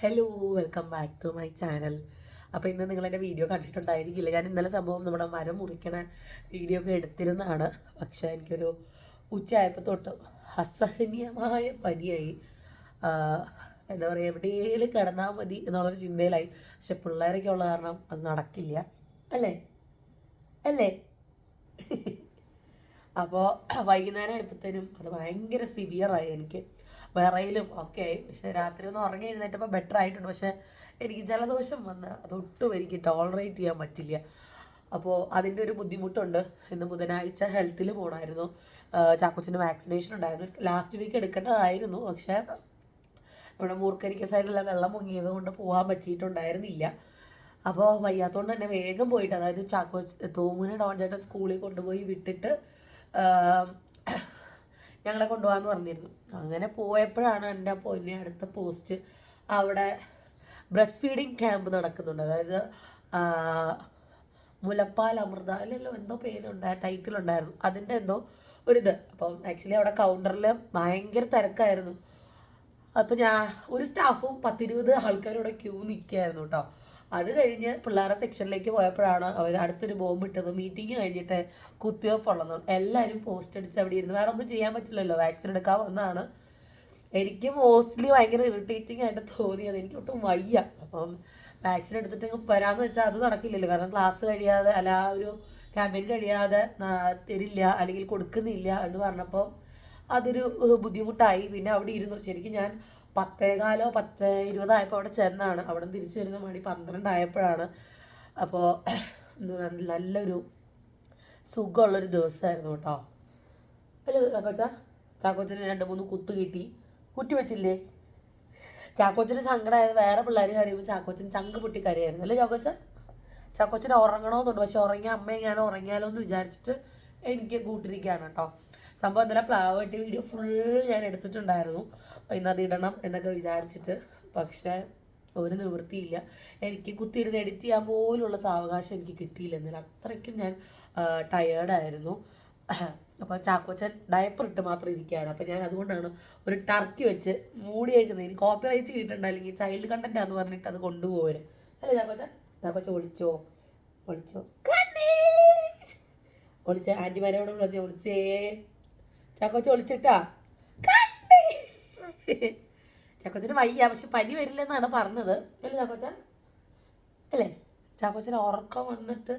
Hello welcome back to my channel അപ്പോൾ ഇന്ന് നിങ്ങൾ എന്റെ വീഡിയോ കണ്ടിട്ടുണ്ടായിരിക്കില്ല. ഞാൻ ഇന്നലെ സംഭവം നമ്മുടെ മരം മുറിക്കണ വീഡിയോ ഒക്കെ എടുത്തിരുന്നതാണ്. പക്ഷേ എനിക്കൊരു ഉച്ചയായപ്പോൾ തൊട്ട് അസഹനീയമായ പനിയായി. എന്താ പറയുക എവിടെയെങ്കിലും കിടന്നാൽ മതി എന്നുള്ളൊരു ചിന്തയിലായി. പക്ഷെ പിള്ളേരൊക്കെ ഉള്ള കാരണം അത് നടക്കില്ല. അല്ലേ? അല്ലേ? അപ്പോൾ വൈകുന്നേരം ആയപ്പോഴത്തേനും അത് ഭയങ്കര സിവിയറായി എനിക്ക്. വിറയിലും ഒക്കെ ആയി. പക്ഷെ രാത്രി ഒന്ന് ഉറങ്ങി എഴുന്നേറ്റപ്പോൾ ബെറ്റർ ആയിട്ടുണ്ട്. പക്ഷെ എനിക്ക് ജലദോഷം വന്ന് അതൊട്ടും എനിക്ക് ടോളറേറ്റ് ചെയ്യാൻ പറ്റില്ല. അപ്പോൾ അതിന്റെ ഒരു ബുദ്ധിമുട്ടുണ്ട്. ഇന്ന് ബുധനാഴ്ച ഹെൽത്തിൽ പോകണമായിരുന്നു ചാക്കോച്ചിന്റെ വാക്സിനേഷൻ ഉണ്ടായിരുന്നു. ലാസ്റ്റ് വീക്ക് എടുക്കേണ്ടതായിരുന്നു. പക്ഷേ നമ്മുടെ മൂർക്കരിക്ക സൈഡിലെല്ലാം വെള്ളം മുങ്ങിയത് കൊണ്ട് പോകാൻ പറ്റിയിട്ടുണ്ടായിരുന്നില്ല. അപ്പോൾ വയ്യാത്തതുകൊണ്ട് തന്നെ വേഗം പോയിട്ട് അതായത് ചാക്കോ തോമുനെ ഡോൺ ചേട്ടൻ സ്കൂളിൽ കൊണ്ടുപോയി വിട്ടിട്ട് ഞങ്ങളെ കൊണ്ടുപോകാന്ന് പറഞ്ഞിരുന്നു. അങ്ങനെ പോയപ്പോഴാണ് എന്റെ പൊന്നെ അടുത്ത പോസ്റ്റ് അവിടെ ബ്രസ്റ്റ് ഫീഡിങ് ക്യാമ്പ് നടക്കുന്നുണ്ട്. അതായത് മുലപ്പാൽ അമൃത അല്ലല്ലോ എന്തോ പേരുണ്ടായ ടൈറ്റിൽ ഉണ്ടായിരുന്നു. അതിന്റെ എന്തോ ഒരിത് അപ്പം ആക്ച്വലി അവിടെ കൗണ്ടറിൽ ഭയങ്കര തിരക്കായിരുന്നു. അപ്പം ഞാൻ ഒരു സ്റ്റാഫും പത്തിരുപത് ആൾക്കാരോടെ ക്യൂ നിൽക്കുകയായിരുന്നു കേട്ടോ. അത് കഴിഞ്ഞ് പിള്ളേരെ സെക്ഷനിലേക്ക് പോയപ്പോഴാണ് അവർ അടുത്തൊരു ബോംബ് ഇട്ടത് മീറ്റിംഗ് കഴിഞ്ഞിട്ട് കുത്തിവെപ്പുള്ളത് എല്ലാവരും പോസ്റ്റ് അടിച്ച് അവിടെ ഇരുന്ന്. വേറെ ഒന്നും ചെയ്യാൻ പറ്റില്ലല്ലോ. വാക്സിൻ എടുക്കാൻ വന്നതാണ് എനിക്ക് മോസ്റ്റ്ലി ഭയങ്കര ഇറിറ്റേറ്റിംഗ് ആയിട്ട് തോന്നിയത്. എനിക്ക് ഒട്ടും വയ്യ. അപ്പം വാക്സിൻ എടുത്തിട്ട് വരാമെന്ന് വെച്ചാൽ അത് നടക്കില്ലല്ലോ. കാരണം ക്ലാസ് കഴിയാതെ അല്ല ഒരു ക്യാമ്പയിൻ കഴിയാതെ തരില്ല അല്ലെങ്കിൽ കൊടുക്കുന്നില്ല എന്ന് പറഞ്ഞപ്പോൾ അതൊരു ബുദ്ധിമുട്ടായി. പിന്നെ അവിടെ ഇരുന്നു. ശരിക്കും ഞാൻ പത്തേകാലോ പത്ത് ഇരുപതായപ്പോൾ അവിടെ ചെന്നാണ് അവിടെ നിന്ന് തിരിച്ചു വരുന്ന മണി പന്ത്രണ്ടായപ്പോഴാണ്. അപ്പോൾ നല്ലൊരു സുഖമുള്ളൊരു ദിവസമായിരുന്നു കേട്ടോ. അല്ലേ ചാക്കോച്ച? ചാക്കോച്ചന് രണ്ട് മൂന്ന് കുത്ത് കിട്ടി. കുറ്റി വെച്ചില്ലേ? ചാക്കോച്ചന് സങ്കടമായത് വേറെ പിള്ളേർ കരയുമ്പോൾ ചാക്കോച്ചൻ ചങ്ക് പൊട്ടി കരയായിരുന്നു. അല്ലേ ചാക്കോച്ച? ചാക്കോച്ചൻ ഉറങ്ങണമെന്നുണ്ട് പക്ഷെ ഉറങ്ങിയ അമ്മയെ ഞാൻ ഉറങ്ങിയാലോ എന്ന് വിചാരിച്ചിട്ട് എനിക്ക് കൂട്ടിരിക്കുകയാണ് കേട്ടോ. സംഭവം ഇന്നലെ പ്ലാവ് വീഡിയോ ഫുൾ ഞാൻ എടുത്തിട്ടുണ്ടായിരുന്നു. ഇന്ന് അത് ഇടണം എന്നൊക്കെ വിചാരിച്ചിട്ട്. പക്ഷേ ഒരു നിവൃത്തിയില്ല. എനിക്ക് കുത്തിയിരുന്ന് എഡിറ്റ് ചെയ്യാൻ പോലുള്ള സാവകാശം എനിക്ക് കിട്ടിയില്ല. എന്നാലും അത്രയ്ക്കും ഞാൻ ടയേർഡായിരുന്നു അപ്പോൾ ചാക്കോച്ചൻ ഡയപ്പർ ഇട്ട് മാത്രം ഇരിക്കുകയാണ്. അപ്പോൾ ഞാൻ അതുകൊണ്ടാണ് ഒരു ടർക്കി വെച്ച് മൂടി വയ്ക്കുന്നത് ഇനി കോപ്പി റൈറ്റ് കിട്ടണ്ട അല്ലെങ്കിൽ ചൈൽഡ് കണ്ടന്റ് ആണെന്ന് പറഞ്ഞിട്ട് അത് കൊണ്ടുപോകര് അല്ലേ ചാക്കോച്ചൻ? ചാക്കോച്ച ഒളിച്ചോ? ഒളിച്ചോ? ഒളിച്ച? ആന്റിമാരെ വിളിച്ച് ഒളിച്ചേ? ചാക്കോച്ച ഒളിച്ചിട്ടാ ചാക്കോച്ചന് വയ്യ പക്ഷെ പനി വരില്ലെന്നാണ് പറഞ്ഞത്. അല്ലേ ചാക്കോച്ചൻ? അല്ലേ ചാക്കോച്ചന് ഉറക്കം വന്നിട്ട്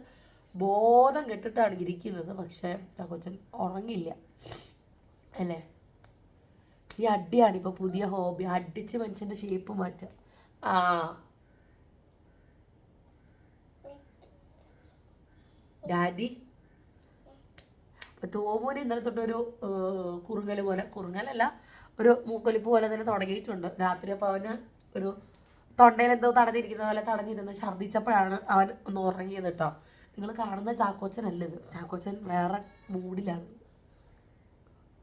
ബോധം കെട്ടിട്ടാണ് ഇരിക്കുന്നത് പക്ഷേ ചാക്കോച്ചൻ ഉറങ്ങില്ല. അല്ലേ ഈ അടിയാണ് ഇപ്പൊ പുതിയ ഹോബി അടിച്ച് മനുഷ്യന്റെ ഷേപ്പ് മാറ്റുക ആ. ഡാഡി? തോമൂന് ഇന്നലെ ഒരു കുറുങ്ങൽ പോലെ കുറുങ്ങലല്ല ഒരു മൂക്കൊലിപ്പ് പോലെ തന്നെ തുടങ്ങിയിട്ടുണ്ട്. രാത്രി അപ്പോൾ അവന് ഒരു തൊണ്ടയിൽ എന്തോ തടഞ്ഞിരിക്കുന്ന പോലെ തടഞ്ഞിരുന്ന്. ഛർദ്ദിച്ചപ്പോഴാണ് അവൻ ഒന്ന് ഉറങ്ങിയത് കേട്ടോ നിങ്ങൾ കാണുന്ന ചാക്കോച്ചനല്ല ഇത്. ചാക്കോച്ചൻ വേറെ മൂഡിലാണ്.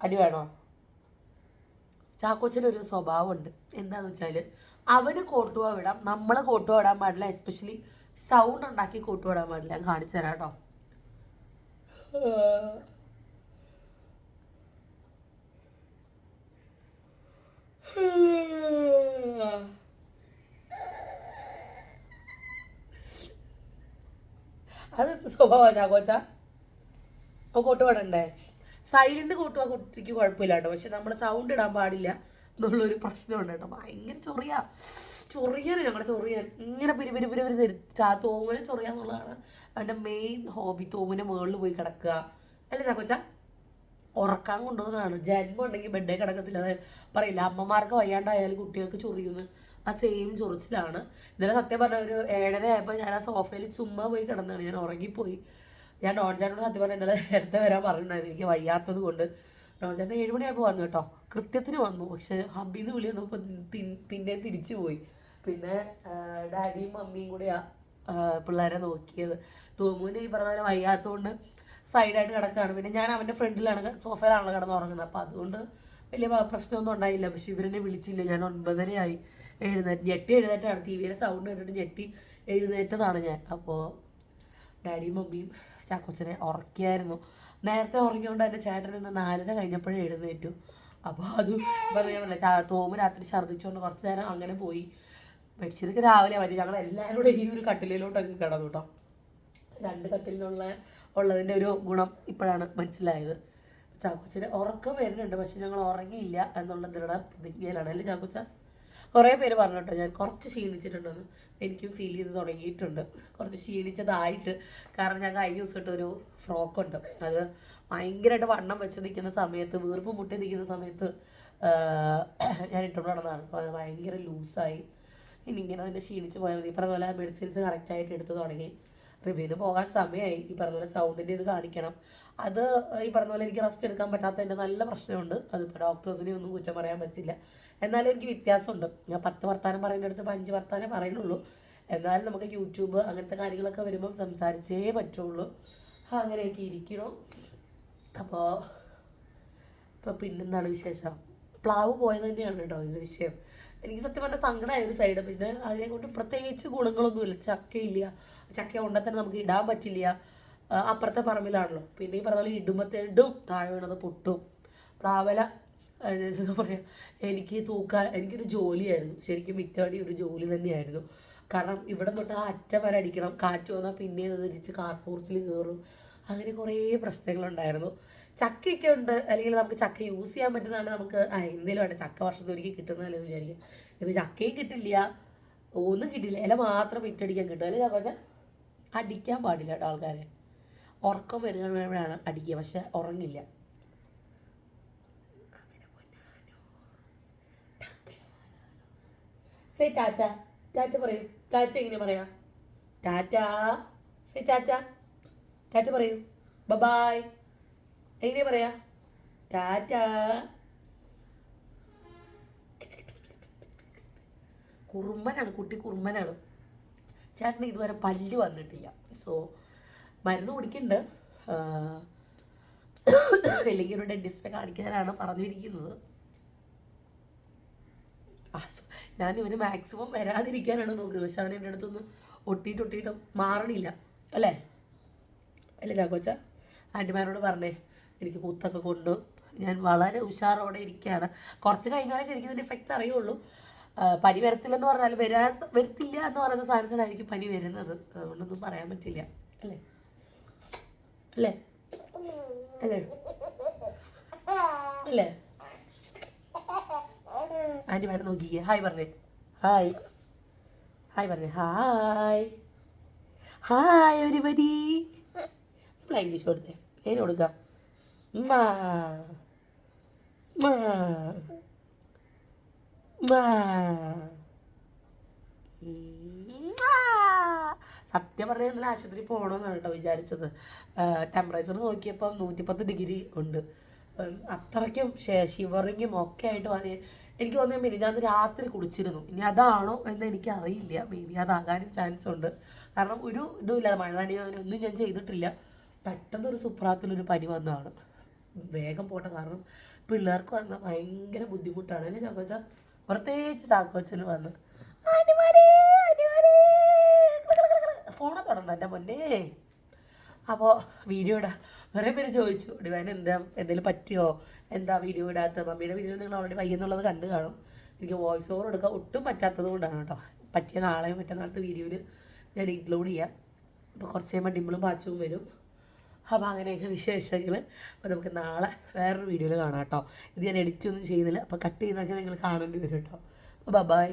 അടി വേണോ? ചാക്കോച്ചനൊരു സ്വഭാവമുണ്ട്. എന്താന്ന് വെച്ചാൽ അവന് കോട്ടുവ വിടാം. നമ്മളെ കോട്ടുവ വിടാൻ പാടില്ല. എസ്പെഷ്യലി സൗണ്ട് ഉണ്ടാക്കി കോട്ടുപോടാൻ പാടില്ല. കാണിച്ചു തരാം കേട്ടോ അതെന്ത് സ്വഭാവമാണ് ചാക്കോച്ച? അപ്പോൾ കൂട്ടുപാടണ്ടേ സൈലന്റ് കൂട്ടുക കുട്ടിക്ക് കുഴപ്പമില്ല കേട്ടോ പക്ഷെ നമ്മൾ സൗണ്ട് ഇടാൻ പാടില്ല എന്നുള്ളൊരു പ്രശ്നമുണ്ട് കേട്ടോ. ഭയങ്കര ചൊറിയ. ചൊറിയാണ് ഞങ്ങളുടെ ചൊറിയൻ ഇങ്ങനെ പിരി പിരി പിരി പിരി തരും തോമനെ ചൊറിയ എന്നുള്ളതാണ് അവന്റെ മെയിൻ ഹോബി തോമിന്റെ മുകളിൽ പോയി കിടക്കുക. അല്ലേ ചാക്കോച്ച? ഉറക്കാൻ കൊണ്ടുപോകുന്നതാണ് ജന്മം ഉണ്ടെങ്കിൽ ബെഡേ കിടക്കത്തില്ല. അത് പറയില്ല അമ്മമാർക്ക് വയ്യാണ്ടായാലും കുട്ടികൾക്ക് ചൊറിയുന്നു. ആ സെയിം ചൊറിച്ചിലാണ്. ഇന്നലെ സത്യം പറഞ്ഞ ഒരു ഏഴര ആയപ്പോൾ ഞാൻ ആ സോഫയിൽ ചുമ്മാ പോയി കിടന്നാണ് ഞാൻ ഉറങ്ങിപ്പോയി. ഞാൻ ഡോൺ സത്യം പറഞ്ഞ ഇന്നലെ നേരത്തെ വരാൻ പറഞ്ഞിട്ടുണ്ടായിരുന്നു. എനിക്ക് വയ്യാത്തത് കൊണ്ട്. ഡോൺ ചേട്ടൻ ഏഴുമണിയായപ്പോൾ വന്നു കേട്ടോ. കൃത്യത്തിന് വന്നു. പക്ഷെ ഹബിന്ന് വിളി വന്നപ്പോൾ പിന്നെ തിരിച്ചു പോയി. പിന്നെ ഡാഡിയും മമ്മിയും കൂടെയാണ് പിള്ളേരെ നോക്കിയത്. തോമുവിന് ഈ പറഞ്ഞ പോലെ വയ്യാത്തതുകൊണ്ട് സൈഡായിട്ട് കിടക്കുകയാണ്. പിന്നെ ഞാൻ അവന്റെ ഫ്രണ്ടിലാണ് സോഫയിലാണല്ലോ കിടന്ന് ഉറങ്ങുന്നത്. അപ്പോൾ അതുകൊണ്ട് വലിയ പ്രശ്നമൊന്നും ഉണ്ടായില്ല. പക്ഷെ ഇവരെന്നെ വിളിച്ചില്ല. ഞാൻ ഒൻപതരയായി. എഴുന്നേറ്റ് ഞെട്ടി എഴുന്നേറ്റാണ്. ടി വിയിലെ സൗണ്ട് കേട്ടിട്ട് ഞെട്ടി എഴുന്നേറ്റതാണ് ഞാൻ. അപ്പോൾ ഡാഡിയും മമ്മിയും ചാക്കോച്ചനെ ഉറക്കിയായിരുന്നു. നേരത്തെ ഉറങ്ങിയോണ്ട് എന്റെ ചേട്ടൻ ഇന്ന് നാലര കഴിഞ്ഞപ്പോഴേ എഴുന്നേറ്റു. അപ്പോൾ അത് പോലെ ചാ തോമ് രാത്രി ഛർദ്ദിച്ചുകൊണ്ട് കുറച്ച് നേരം അങ്ങനെ പോയി. മരിച്ചതൊക്കെ രാവിലെ മതി. ഞങ്ങൾ എല്ലാവരും കൂടെ ഈ ഒരു കട്ടിലയിലോട്ടൊക്കെ കിടന്നു കേട്ടോ രണ്ട് കട്ടിലിനുള്ള ഉള്ളതിന്റെ ഒരു ഗുണം ഇപ്പോഴാണ് മനസ്സിലായത്. ചാക്കുച്ചിന് ഉറക്കം വരുന്നുണ്ട്. പക്ഷെ ഞങ്ങൾ ഉറങ്ങിയില്ല എന്നുള്ള ദൃഢ പ്രതിജ്ഞയിലാണ്. അല്ലേ ചാക്കോച്ച? കുറേ പേര് പറഞ്ഞു കേട്ടോ ഞാൻ കുറച്ച് ക്ഷീണിച്ചിട്ടുണ്ടെന്ന് എനിക്കും ഫീൽ ചെയ്ത് തുടങ്ങിയിട്ടുണ്ട്. കുറച്ച് ക്ഷീണിച്ചതായിട്ട്. കാരണം ഞാൻ കഴിഞ്ഞ ദിവസമായിട്ട് ഒരു ഫ്രോക്കുണ്ട് അത് ഭയങ്കരമായിട്ട് വണ്ണം വെച്ച് നിൽക്കുന്ന സമയത്ത് വീർപ്പ് മുട്ടി നിൽക്കുന്ന സമയത്ത് ഞാൻ ഇട്ടുകൊണ്ട് നടന്നതാണ്. അപ്പോൾ അത് ഭയങ്കര ലൂസായി ഇനി ഇങ്ങനെ തന്നെ ക്ഷീണിച്ച് പോയാൽ മതി. ഇപ്പോൾ പറഞ്ഞ പോലെ മെഡിസിൻസ് കറക്റ്റായിട്ട് എടുത്ത് തുടങ്ങി. റിവ്യൂവിന് പോകാൻ സമയമായി. ഈ പറഞ്ഞ പോലെ സൗണ്ടിന്റെ ഇത് കാണിക്കണം. അത് ഈ പറഞ്ഞ പോലെ എനിക്ക് റെസ്റ്റ് എടുക്കാൻ പറ്റാത്തതിന്റെ നല്ല പ്രശ്നമുണ്ട്. അതിപ്പോൾ ഡോക്ടേഴ്സിനെ ഒന്നും കുറ്റം പറയാൻ പറ്റില്ല. എന്നാലും എനിക്ക് വ്യത്യാസമുണ്ട്. ഞാൻ പത്ത് വർത്താനം പറയുന്നിടത്ത് അടുത്ത് അഞ്ച് വർത്താനം പറയുന്നുള്ളൂ. എന്നാലും നമുക്ക് യൂട്യൂബ് അങ്ങനത്തെ കാര്യങ്ങളൊക്കെ വരുമ്പം സംസാരിച്ചേ പറ്റുള്ളൂ. അങ്ങനെയൊക്കെ ഇരിക്കണം അപ്പോൾ ഇപ്പോൾ പിന്നെന്താണ് വിശേഷം? പ്ലാവ് പോയത് തന്നെയാണ് കേട്ടോ ഇത് വിഷയം. എനിക്ക് സത്യം പറഞ്ഞാൽ സങ്കടമായ ഒരു സൈഡ് പിന്നെ അതിനെ കൊണ്ട് പ്രത്യേകിച്ച് ഗുണങ്ങളൊന്നുമില്ല ചക്കയില്ല. ചക്ക ഉണ്ടെ തന്നെ നമുക്ക് ഇടാൻ പറ്റില്ല. അപ്പുറത്തെ പറമ്പിലാണല്ലോ. പിന്നെ ഈ പറഞ്ഞ പോലെ ഇടുമ്പത്തേണ്ടും താഴെ വീണത് പൊട്ടും. പ്ലാവല എന്താ പറയുക എനിക്ക് തൂക്കാൻ എനിക്കൊരു ജോലിയായിരുന്നു. ശരിക്കും മിറ്റവാടി ഒരു ജോലി തന്നെയായിരുന്നു. കാരണം ഇവിടെ തൊട്ട് ആ അറ്റം വരെ അടിക്കണം. കാറ്റ് വന്നാൽ പിന്നെ തിരിച്ച് കാർപ്പൂർച്ചിൽ കയറും അങ്ങനെ കുറേ പ്രശ്നങ്ങളുണ്ടായിരുന്നു. ചക്കയൊക്കെ ഉണ്ട്. അല്ലെങ്കിൽ നമുക്ക് ചക്ക യൂസ് ചെയ്യാൻ പറ്റുന്നതാണ് നമുക്ക് എന്തെങ്കിലും വേണ്ട ചക്ക വർഷത്തൊരിക്കൽ കിട്ടുന്നതല്ലേ വിചാരിക്കും. ഇത് ചക്കയും കിട്ടില്ല. ഒന്നും കിട്ടില്ല. ഇല മാത്രം വിറ്റടിക്കാൻ കിട്ടും. അല്ലേ ചക്കോച്ച അടിക്കാൻ പാടില്ല കേട്ടോ ആൾക്കാരെ. ഉറക്കം വരുമ്പോഴാണ് അടിക്കുക. പക്ഷെ ഉറങ്ങില്ല. സേ ടാറ്റ ടാറ്റ പറയൂ. ടാറ്റ എങ്ങനെ പറയാ? ടാറ്റ സേ ടാറ്റ ടാറ്റ പറയൂ. ബബായ് എങ്ങനെ പറയാ? ടാറ്റ. കുറുമ്പനാണ് കുട്ടി കുറുമ്പനാണ്. ചേട്ടന് ഇതുവരെ പല്ല് വന്നിട്ടില്ല. സോ മരുന്ന് കുടിക്കുന്നുണ്ട് അല്ലെങ്കിൽ ഒരു ഡെന്റിസ്റ്റിനെ കാണിക്കാനാണ് പറഞ്ഞിരിക്കുന്നത്. ഞാൻ ഇവന് മാക്സിമം വരാതിരിക്കാനാണ് നോക്കുന്നത്. പക്ഷെ അവൻ എന്റെ അടുത്തൊന്ന് ഒട്ടിയിട്ട് ഒട്ടിയിട്ട് മാറണില്ല. അല്ലേ? അല്ലേ ചാക്കോച്ച? ആന്റിമാരോട് പറഞ്ഞേ. എനിക്ക് കുത്തൊക്കെ കൊണ്ട് ഞാൻ വളരെ ഉഷാറോടെ ഇരിക്കുകയാണ്. കുറച്ച് കഴിഞ്ഞാലേ ശരിക്കും ഇതിന്റെ ഇഫക്റ്റ് അറിയുള്ളൂ. പനി വരത്തില്ലെന്ന് പറഞ്ഞാൽ വരാ വരത്തില്ല എന്ന് പറയുന്ന സാധനത്തിനായിരിക്കും പനി വരുന്നത്. അതുകൊണ്ടൊന്നും പറയാൻ പറ്റില്ല. അല്ലേ? അല്ലേ? അല്ലേ? അല്ലേ? ആന്റി വരെ നോക്കിയേ ഹായ് പറഞ്ഞേ. ഹായ്. ഹായ് പറഞ്ഞേ. ഹായ്. ഹായ് എവരിബഡി ഫ്ലൈങ് ഇംഗ്ലീഷ് കൊടുത്തേ. നേരെ കൊടുക്കാം. മാ മാ മാ. സത്യം പറഞ്ഞാൽ ഇന്നലെ ആശുപത്രി പോകണമെന്നാണ് കേട്ടോ വിചാരിച്ചത്. ടെമ്പറേച്ചർ നോക്കിയപ്പോൾ നൂറ്റിപ്പത്ത് ഡിഗ്രി ഉണ്ട്. അത്രയ്ക്കും ഷിവറിങ്ങും ഒക്കെ ആയിട്ട് വന്ന് എനിക്ക് തോന്നിയ മിനിഞ്ഞാന്ന് രാത്രി കുടിച്ചിരുന്നു ഇനി അതാണോ എന്ന് എനിക്ക് അറിയില്ല മേ ബി അതാകാനും ചാൻസ് ഉണ്ട്. കാരണം ഒരു ഇതുമില്ല മഴ നനയോ ഒന്നും ഞാൻ ചെയ്തിട്ടില്ല. പെട്ടെന്ന് ഒരു സുപ്രാത്തിലൊരു പനി വന്നതാണ്. വേഗം പോട്ടെ കാരണം പിള്ളേർക്ക് വന്ന ഭയങ്കര ബുദ്ധിമുട്ടാണ്. അല്ലേ ചാക്കോച്ച? പ്രത്യേകിച്ച് ചാക്കോച്ചന് വന്ന് ഫോണ് തുടർന്നു എന്റെ മുന്നേ അപ്പോൾ വീഡിയോ ഇടാം. കുറേ പേര് ചോദിച്ചു ഡിവാൻ എന്താ എന്തെങ്കിലും പറ്റിയോ? എന്താ വീഡിയോ ഇടാത്ത മമ്മിയുടെ വീഡിയോ നിങ്ങൾ ഓൾറെഡി വയ്യെന്നുള്ളത് കണ്ടു കാണും. എനിക്ക് വോയിസ് ഓവർ എടുക്കാൻ ഒട്ടും പറ്റാത്തത് കൊണ്ടാണ് കേട്ടോ. പറ്റിയ നാളെയും മറ്റന്നാളത്തെ വീഡിയോയിൽ ഞാൻ ഇൻക്ലൂഡ് ചെയ്യാം. അപ്പോൾ കുറച്ച് കഴിയുമ്പോൾ ഡിമ്പിളും പാച്ചവും വരും. അപ്പോൾ അങ്ങനെയൊക്കെ വിശേഷങ്ങൾ അപ്പോൾ നമുക്ക് നാളെ വേറൊരു വീഡിയോയിൽ കാണാം കേട്ടോ. ഇത് ഞാൻ എഡിറ്റ് ഒന്നും ചെയ്യുന്നില്ല. അപ്പോൾ കട്ട് ചെയ്യുന്നതൊക്കെ നിങ്ങൾ കാണേണ്ടി വരും കേട്ടോ. ബൈ